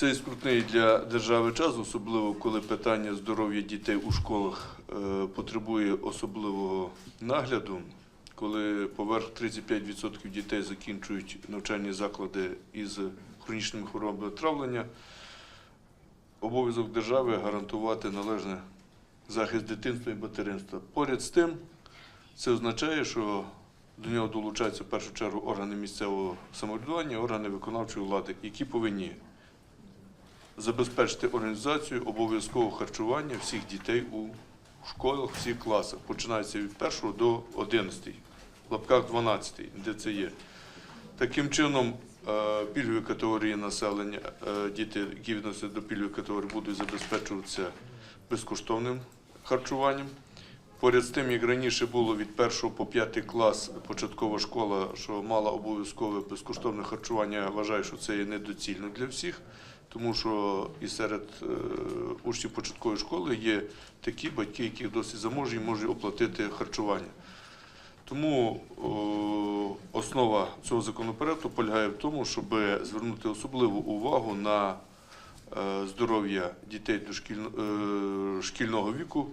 цей скрутний для держави час, особливо коли питання здоров'я дітей у школах е, потребує особливого нагляду, коли поверх 35% дітей закінчують навчальні заклади із хронічними хворобами травлення, обов'язок держави гарантувати належний захист дитинства і материнства. Поряд з тим, це означає, що до нього долучаються в першу чергу органи місцевого самоврядування, органи виконавчої влади, які повинні забезпечити організацію обов'язкового харчування всіх дітей у школах, всіх класах. Починається від 1 до 11, в лапках 12, де це є. Таким чином, е, пільгові категорії населення, е, діти, які відносяться до пільгових категорій, будуть забезпечуватися безкоштовним харчуванням. Поряд з тим, як раніше було від 1 по 5 клас початкова школа, що мала обов'язкове безкоштовне харчування, вважаю, що це є недоцільно для всіх, тому що і серед е, учнів початкової школи є такі батьки, які досить заможні, можуть оплатити харчування. Тому основа цього законопроекту полягає в тому, щоб звернути особливу увагу на е, здоров'я дітей дошкільно- е, шкільного віку,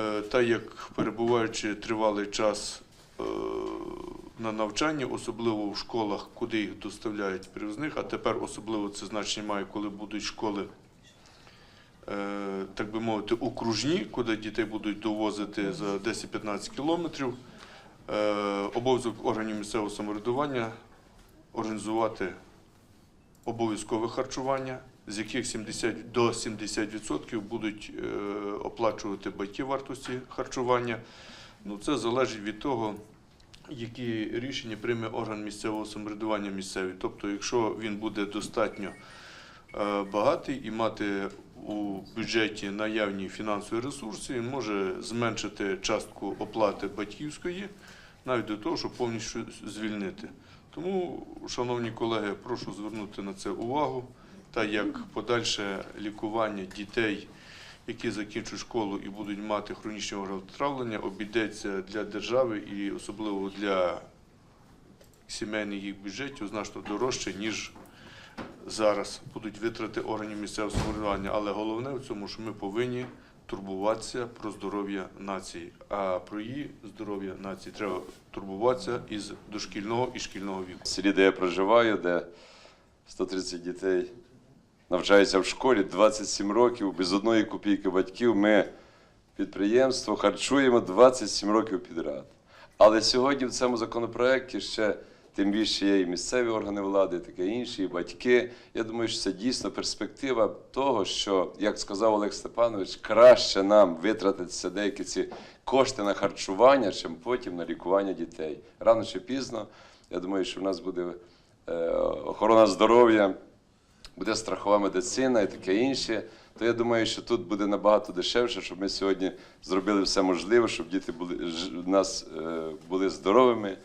Е, та як перебуваючи тривалий час на навчанні, особливо в школах, куди їх доставляють привізних, а тепер особливо це значення має, коли будуть школи, е, так би мовити, окружні, куди дітей будуть довозити за 10-15 кілометрів. Е, Обов'язок органів місцевого самоврядування організувати обов'язкове харчування, з яких 70 до 70% будуть е, оплачувати батьки вартості харчування. Ну, це залежить від того, які рішення прийме орган місцевого самоврядування місцевий. Тобто, якщо він буде достатньо е, багатий і мати у бюджеті наявні фінансові ресурси, він може зменшити частку оплати батьківської, навіть до того, щоб повністю звільнити. Тому, шановні колеги, прошу звернути на це увагу, та як подальше лікування дітей, які закінчують школу і будуть мати хронічне травлення, обійдеться для держави і особливо для сімейних їх бюджетів значно дорожче, ніж зараз будуть витрати органів місцевого самоврядування. Але головне в цьому, що ми повинні турбуватися про здоров'я нації. А про її здоров'я нації треба турбуватися із дошкільного і шкільного віку. В селі, де я проживаю, де 130 дітей навчаються в школі, 27 років, без одної копійки батьків. Ми підприємство харчуємо 27 років підряд. Але сьогодні в цьому законопроекті ще тим більше є і місцеві органи влади, таке інші, і батьки. Я думаю, що це дійсно перспектива того, що, як сказав Олег Степанович, краще нам витратитися деякі ці кошти на харчування, чим потім на лікування дітей. Рано чи пізно, я думаю, що в нас буде е, охорона здоров'я, буде страхова медицина і таке інше, то я думаю, що тут буде набагато дешевше, щоб ми сьогодні зробили все можливе, щоб діти були ж- нас е, були здоровими,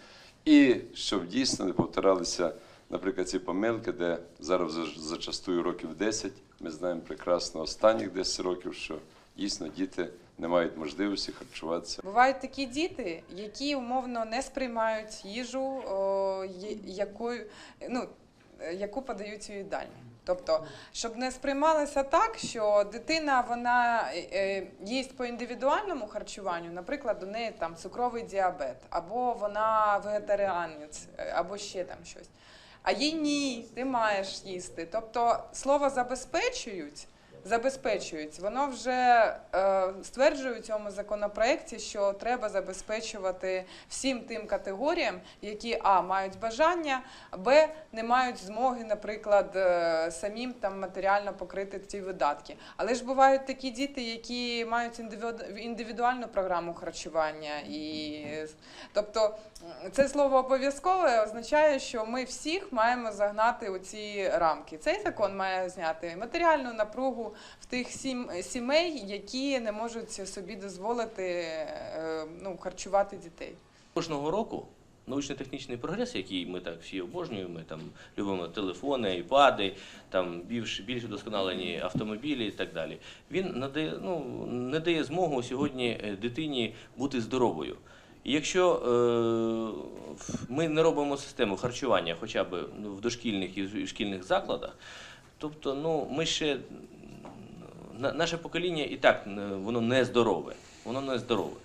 і щоб дійсно не повторалися, наприклад, ці помилки, де зараз зачастую років 10, ми знаємо прекрасно останніх 10 років, що дійсно діти не мають можливості харчуватися. Бувають такі діти, які умовно не сприймають їжу, о, якою, ну, е, яку подають у їдальні. Тобто, щоб не сприймалося так, що дитина вона е, е, їсть по індивідуальному харчуванню, наприклад, у неї там цукровий діабет, або вона вегетаріанець, е, або ще там щось. А їй ні, ти маєш їсти. Тобто слово забезпечують. Забезпечують, воно вже е, стверджує у цьому законопроекті, що треба забезпечувати всім тим категоріям, які а мають бажання, б не мають змоги, наприклад, е, самим там матеріально покрити ці видатки. Але ж бувають такі діти, які мають індивіду- індивідуальну програму харчування, і тобто це слово обов'язкове означає, що ми всіх маємо загнати у ці рамки. Цей закон має зняти матеріальну напругу в тих сім, сімей, які не можуть собі дозволити е, ну, харчувати дітей. Кожного року научно-технічний прогрес, який ми так всі обожнюємо, ми там любимо телефони, айпади, там більш, більш досконалені автомобілі і так далі. Він надає, ну, не дає змогу сьогодні е, дитині бути здоровою. І якщо е, ми не робимо систему харчування хоча б ну, в дошкільних і шкільних закладах, Тобто, ну, ми ще наше покоління і так е, воно не здорове. Воно не здорове.